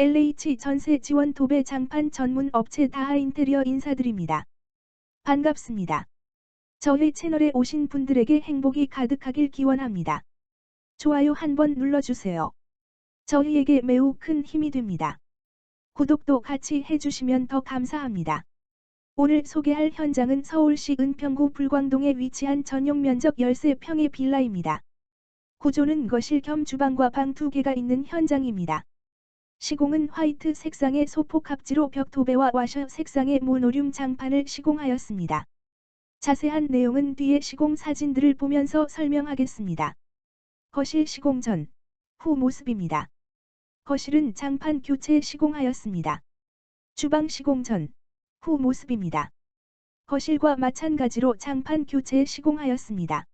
LH 전세 지원 도배 장판 전문 업체 다하 인테리어 인사드립니다. 반갑습니다. 저희 채널에 오신 분들에게 행복이 가득하길 기원합니다. 좋아요 한번 눌러주세요. 저희에게 매우 큰 힘이 됩니다. 구독도 같이 해주시면 더 감사합니다. 오늘 소개할 현장은 서울시 은평구 불광동에 위치한 전용 면적 13평의 빌라입니다. 구조는 거실 겸 주방과 방두 개가 있는 현장입니다. 시공은 화이트 색상의 소폭 합지로 벽 도배와 와셔 색상의 모노륨 장판을 시공하였습니다. 자세한 내용은 뒤에 시공 사진들을 보면서 설명하겠습니다. 거실 시공 전, 후 모습입니다. 거실은 장판 교체 시공하였습니다. 주방 시공 전, 후 모습입니다. 거실과 마찬가지로 장판 교체 시공하였습니다.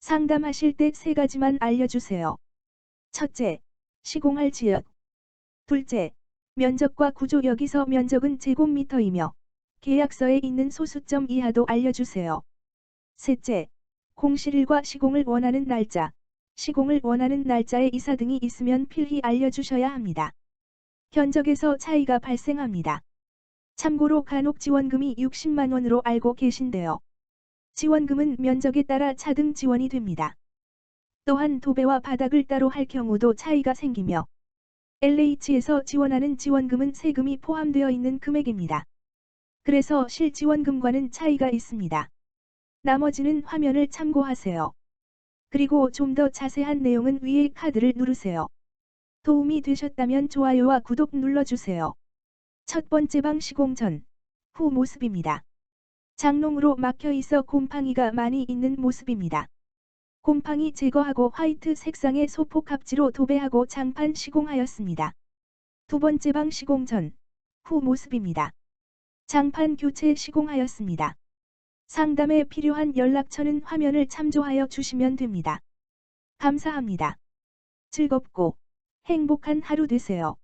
상담하실 때 세 가지만 알려주세요. 첫째, 시공할 지역. 둘째, 면적과 구조 여기서 면적은 제곱미터이며 계약서에 있는 소수점 이하도 알려주세요. 셋째, 공실일과 시공을 원하는 날짜, 시공을 원하는 날짜에 이사 등이 있으면 필히 알려주셔야 합니다. 견적에서 차이가 발생합니다. 참고로 간혹 지원금이 60만원으로 알고 계신데요. 지원금은 면적에 따라 차등 지원이 됩니다. 또한 도배와 바닥을 따로 할 경우도 차이가 생기며 LH에서 지원하는 지원금은 세금이 포함되어 있는 금액입니다. 그래서 실지원금과는 차이가 있습니다. 나머지는 화면을 참고하세요. 그리고 좀 더 자세한 내용은 위의 카드를 누르세요. 도움이 되셨다면 좋아요와 구독 눌러주세요. 첫 번째 방 시공 전, 후 모습입니다. 장롱으로 막혀 있어 곰팡이가 많이 있는 모습입니다. 곰팡이 제거하고 화이트 색상의 소폭 합지로 도배하고 장판 시공하였습니다. 두 번째 방 시공 전, 후 모습입니다. 장판 교체 시공하였습니다. 상담에 필요한 연락처는 화면을 참조하여 주시면 됩니다. 감사합니다. 즐겁고 행복한 하루 되세요.